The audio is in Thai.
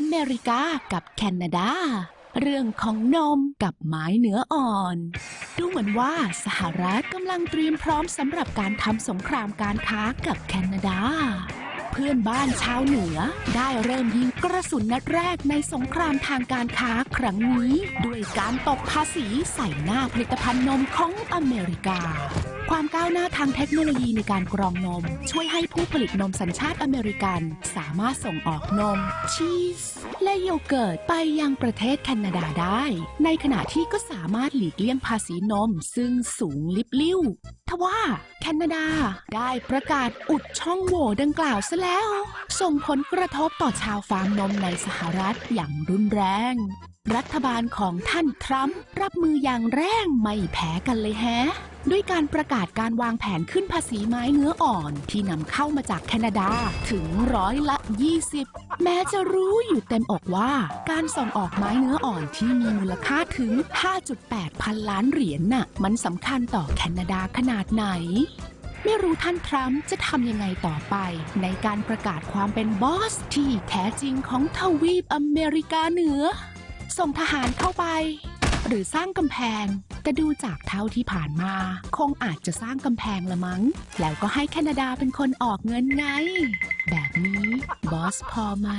อเมริกากับแคนาดา เรื่องของนมกับไม้เนื้ออ่อน ดูเหมือนว่าสหรัฐกำลังเตรียมพร้อมสำหรับการทำสงครามการค้ากับแคนาดา พื่อนบ้านชาวเหนือ ได้เริ่มยิงกระสุนนัดแรกในสงครามทางการค้าครั้งนี้ ด้วยการตกภาษีใส่หน้าผลิตภัณฑ์นมของอเมริกา ความก้าวหน้าทางเทคโนโลยีในการกรองนม ช่วยให้ผู้ผลิตนมสัญชาติอเมริกัน สามารถส่งออกนม ชีส และโยเกิร์ตไปยังประเทศแคนาดาได้ ในขณะที่ก็สามารถหลีกเลี่ยงภาษีนม ซึ่งสูงลิบลิ่ว ทว่าแคนาดาได้ประกาศอุดช่องโหว่ดังกล่าวซะแล้ว ส่งผลกระทบต่อชาวฟาร์มนมในสหรัฐอย่างรุนแรงรัฐบาลของท่านทรัมป์รับมืออย่างแรงไม่แพ้กันเลยแฮะ ด้วยการประกาศการวางแผนขึ้นภาษีไม้เนื้ออ่อน ที่นำเข้ามาจากแคนาดาถึงร้อยละ 20 แม้จะรู้อยู่เต็มอกว่าการส่งออกไม้เนื้ออ่อนที่มีมูลค่าถึง 5.8 พันล้านเหรียญน่ะ มันสำคัญต่อแคนาดาขนาดไหนไม่รู้ท่านทรัมป์จะทำยังไงต่อไป ในการประกาศความเป็นบอสที่แท้จริงของทวีปอเมริกาเหนือ ส่งทหารเข้าไป หรือสร้างกำแพง แต่ดูจากเท่าที่ผ่านมา คงอาจจะสร้างกำแพงละมั้ง แล้วก็ให้แคนาดาเป็นคนออกเงินไง แบบนี้บอสพอไหม